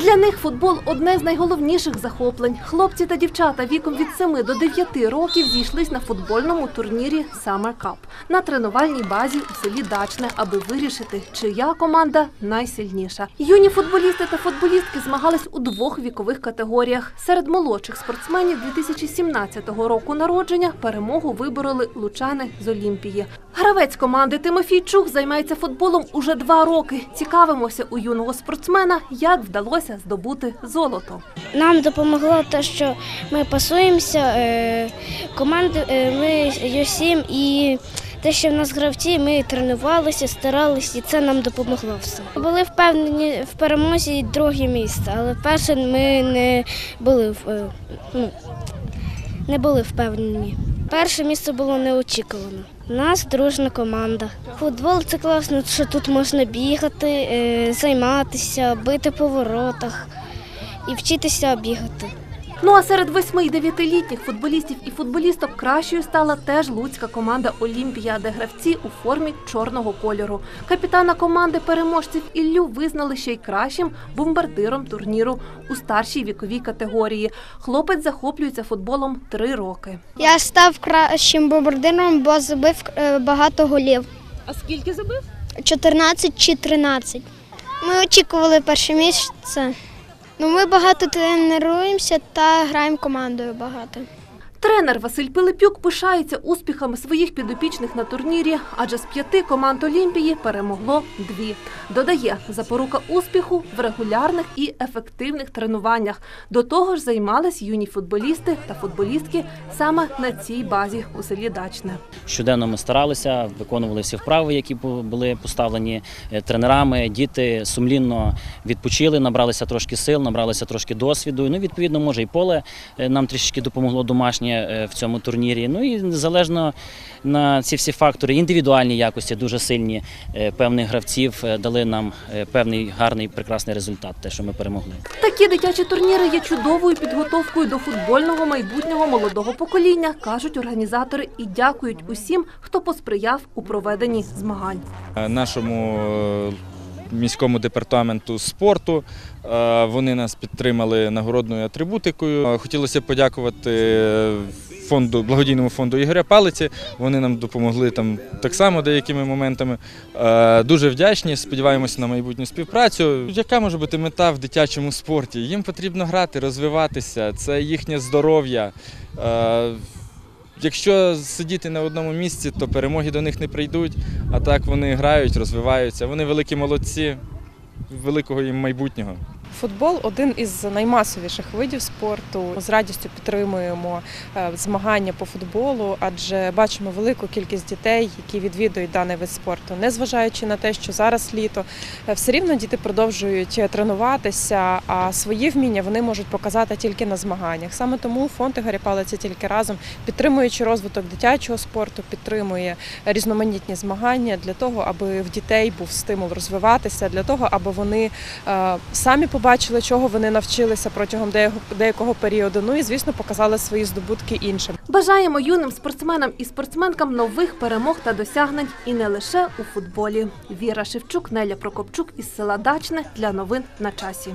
Для них футбол одне з найголовніших захоплень. Хлопці та дівчата віком від 7 до 9 років зійшлись на футбольному турнірі Summer Cup на тренувальній базі у селі Дачне, аби вирішити, чия команда найсильніша. Юні футболісти та футболістки змагались у двох вікових категоріях. Серед молодших спортсменів 2017 року народження перемогу вибороли лучани з Олімпії. Гравець команди Тимофійчук займається футболом уже два роки. Цікавимося у юного спортсмена, як вдалося здобути золото. Нам допомогло те, що ми пасуємося, е, команди е, ми ЮСім і те, що в нас гравці, ми тренувалися, старалися, і це нам допомогло все. Були впевнені в перемозі друге місце, але перше ми не були е, ну, не були впевнені. Перше місце було неочікувано. У нас дружна команда. Футбол це класно, що тут можна бігати, е, займатися, бити по воротах і вчитися бігати. Ну а серед восьми і дев'ятилітніх футболістів і футболісток кращою стала теж луцька команда Олімпія, де гравці у формі чорного кольору. Капітана команди переможців Іллю визнали ще й кращим бомбардиром турніру у старшій віковій категорії. Хлопець захоплюється футболом три роки. Я став кращим бомбардиром, бо забив е, багато голів. А скільки забив? 14 чи 13. Ми очікували перше місце. Ну, ми багато тренуємося та граємо командою багато. Тренер Василь Пилипюк пишається успіхами своїх підопічних на турнірі, адже з п'яти команд Олімпії перемогло дві. Додає, запорука успіху в регулярних і ефективних тренуваннях. До того ж, займались юні футболісти та футболістки саме на цій базі у селі Дачне. Щоденно ми старалися, виконували всі вправи, які бу- були поставлені е, тренерами. Діти сумлінно відпочили, набралися трошки сил, набралися трошки досвіду. Ну, відповідно, може, і поле е, нам трішечки допомогло домашнє е, в цьому турнірі. Ну і незалежно на ці всі фактори, індивідуальні якості, дуже сильні е, певних гравців е, дали нам певний гарний прекрасний результат, те, що ми перемогли. Такі дитячі турніри є чудовою підготовкою до футбольного майбутнього молодого покоління, кажуть організатори, і дякують усім, хто посприяв у проведенні змагань. Нашому міському департаменту спорту. Е, Вони нас підтримали нагородною атрибутикою. Е, Хотілося подякувати фонду благодійному фонду Ігоря Палиці. Вони нам допомогли там так само деякими моментами. Е, Дуже вдячні. Сподіваємося на майбутню співпрацю. Яка може бути мета в дитячому спорті? Їм потрібно грати, розвиватися. Це їхнє здоров'я. Якщо сидіти на одному місці, то перемоги до них не прийдуть. А так вони грають, розвиваються. Вони великі молодці, великого їм майбутнього. Футбол один із наймасовіших видів спорту. З радістю підтримуємо е, змагання по футболу, адже бачимо велику кількість дітей, які відвідують даний вид спорту. Незважаючи на те, що зараз літо, е, все рівно діти продовжують тренуватися, а свої вміння вони можуть показати тільки на змаганнях. Саме тому фонд Ігоря Палиця тільки разом, підтримуючи розвиток дитячого спорту, підтримує різноманітні змагання для того, аби в дітей був стимул розвиватися, для того, аби вони е, самі побачили, чого вони навчилися протягом деякого періоду. Ну і звісно, показали свої здобутки іншим. Бажаємо юним спортсменам і спортсменкам нових перемог та досягнень і не лише у футболі. Віра Шевчук, Неля Прокопчук із села Дачне для новин на часі.